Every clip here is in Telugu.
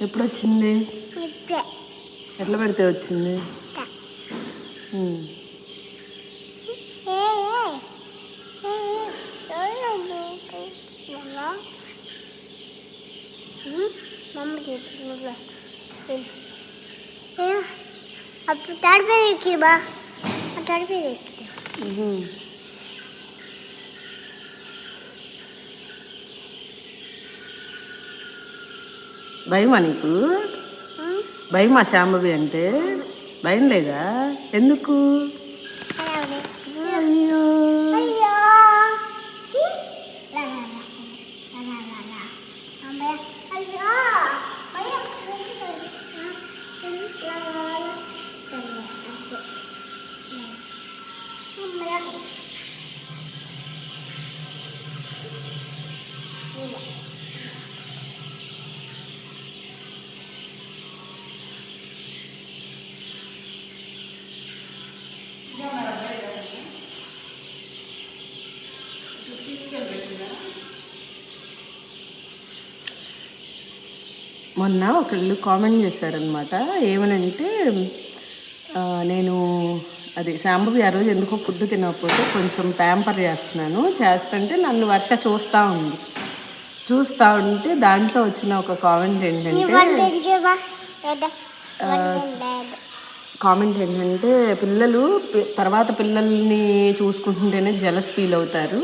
ఎప్పుడు వచ్చింది ఇప్పుడే ఎట్లా పెడితే వచ్చింది ఇట్లా. ఉమ్. ఏ, ఏ. ఏ, భయమా నీకు భయమా శాంభవి అంటే భయం లేదా ఎందుకు అలాగే అయ్యో అయ్యో మొన్న ఒకళ్ళు కామెంట్ చేశారనమాట ఏమనంటే నేను అది శాంభవి ఆ రోజు ఎందుకో ఫుడ్ తినకపోతే కొంచెం ప్యాంపర్ చేస్తున్నాను. చేస్తుంటే నన్ను వర్ష చూస్తూ ఉంది. చూస్తూ ఉంటే దాంట్లో వచ్చిన ఒక కామెంట్ ఏంటంటే కామెంట్ ఏంటంటే పిల్లలు తర్వాత పిల్లల్ని చూసుకుంటుంటేనే జలస్ ఫీల్ అవుతారు.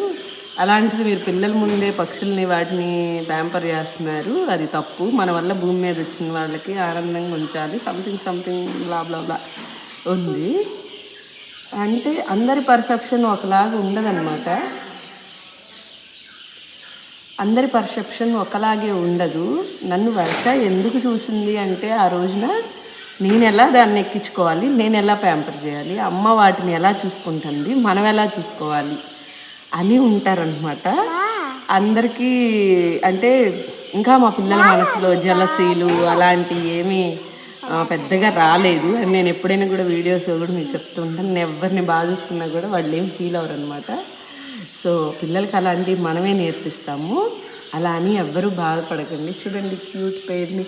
అలాంటిది మీరు పిల్లల ముందే పక్షుల్ని వాటిని ప్యాంపర్ చేస్తున్నారు. అది తప్పు. మన వల్ల భూమి మీద వచ్చిన వాళ్ళకి ఆనందంగా ఉంచాలి. సంథింగ్ సంథింగ్ బ్లా బ్లా బ్లా ఉంది. అంటే అందరి పర్సెప్షన్ ఒకలాగా ఉండదన్నమాట. అందరి పర్సెప్షన్ ఒకలాగే ఉండదు. నన్ను వర్ష ఎందుకు చూసింది అంటే ఆ రోజున నేను ఎలా దాన్ని ఎక్కించుకోవాలి? నేను ఎలా ప్యాంపర్ చేయాలి? అమ్మ వాటిని ఎలా చూసుకుంటుంది? మనం ఎలా చూసుకోవాలి? అని ఉంటారనమాట అందరికీ అంటే ఇంకా మా పిల్లల మనసులో జలసీలు అలాంటివి ఏమీ పెద్దగా రాలేదు. అని నేను ఎప్పుడైనా కూడా వీడియోస్ కూడా మీకు చెప్తుంటాను నేను ఎవరిని బాగా చూసుకున్నా కూడా వాళ్ళు ఏం ఫీల్ అవ్వరు అనమాట సో పిల్లలకి అలాంటివి మనమే నేర్పిస్తాము. అలా అని ఎవ్వరూ బాధపడకండి. చూడండి క్యూట్ పేరుని.